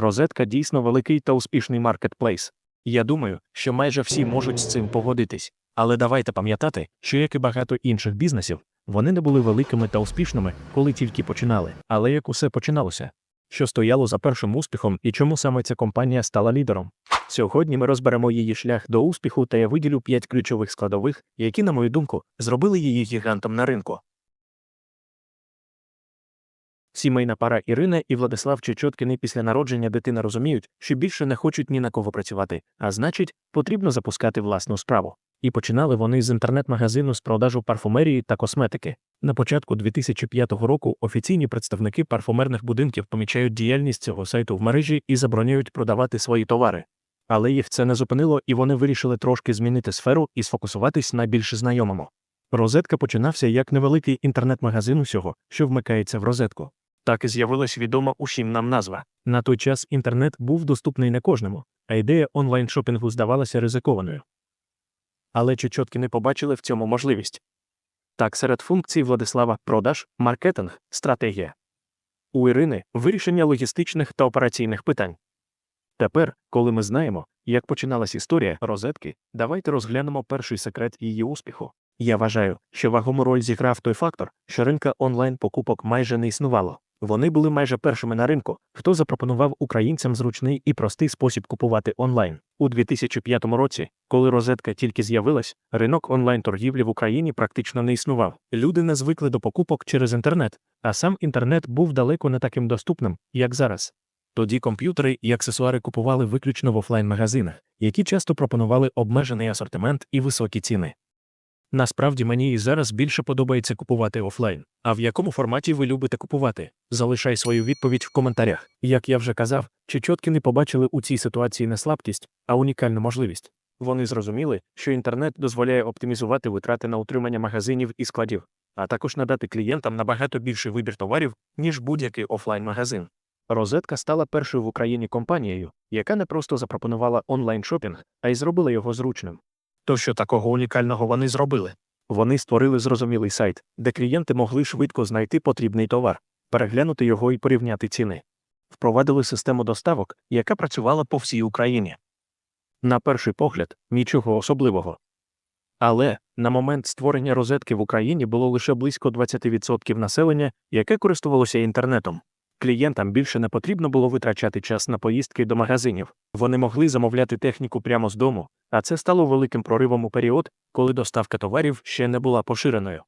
Розетка дійсно великий та успішний маркетплейс. Я думаю, що майже всі можуть з цим погодитись. Але давайте пам'ятати, що як і багато інших бізнесів, вони не були великими та успішними, коли тільки починали. Але як усе починалося? Що стояло за першим успіхом і чому саме ця компанія стала лідером? Сьогодні ми розберемо її шлях до успіху та я виділю 5 ключових складових, які, на мою думку, зробили її гігантом на ринку. Сімейна пара Ірина і Владислав Чечоткіни після народження дитини розуміють, що більше не хочуть ні на кого працювати, а значить, потрібно запускати власну справу. І починали вони з інтернет-магазину з продажу парфумерії та косметики. На початку 2005 року офіційні представники парфумерних будинків помічають діяльність цього сайту в мережі і забороняють продавати свої товари. Але їх це не зупинило, і вони вирішили трошки змінити сферу і сфокусуватись на більш знайомому. Розетка починався як невеликий інтернет-магазин усього, що вмикається в розетку. Так і з'явилась відома усім нам назва. На той час інтернет був доступний не кожному, а ідея онлайн-шопінгу здавалася ризикованою. Але Чечотки не побачили в цьому можливість. Так, серед функцій Владислава продаж, маркетинг, стратегія. У Ірини вирішення логістичних та операційних питань. Тепер, коли ми знаємо, як починалась історія розетки, давайте розглянемо перший секрет її успіху. Я вважаю, що вагому роль зіграв той фактор, що ринка онлайн-покупок майже не існувало. Вони були майже першими на ринку, хто запропонував українцям зручний і простий спосіб купувати онлайн. У 2005 році, коли розетка тільки з'явилась, ринок онлайн-торгівлі в Україні практично не існував. Люди не звикли до покупок через інтернет, а сам інтернет був далеко не таким доступним, як зараз. Тоді комп'ютери і аксесуари купували виключно в офлайн-магазинах, які часто пропонували обмежений асортимент і високі ціни. Насправді мені і зараз більше подобається купувати офлайн. А в якому форматі ви любите купувати? Залишай свою відповідь в коментарях. Як я вже казав, Чечоткіни побачили у цій ситуації не слабкість, а унікальну можливість. Вони зрозуміли, що інтернет дозволяє оптимізувати витрати на утримання магазинів і складів, а також надати клієнтам набагато більший вибір товарів, ніж будь-який офлайн-магазин. Розетка стала першою в Україні компанією, яка не просто запропонувала онлайн-шопінг, а й зробила його зручним. То що такого унікального вони зробили? Вони створили зрозумілий сайт, де клієнти могли швидко знайти потрібний товар, переглянути його і порівняти ціни. Впровадили систему доставок, яка працювала по всій Україні. На перший погляд, нічого особливого. Але на момент створення розетки в Україні було лише близько 20% населення, яке користувалося інтернетом. Клієнтам більше не потрібно було витрачати час на поїздки до магазинів. Вони могли замовляти техніку прямо з дому, а це стало великим проривом у період, коли доставка товарів ще не була поширеною.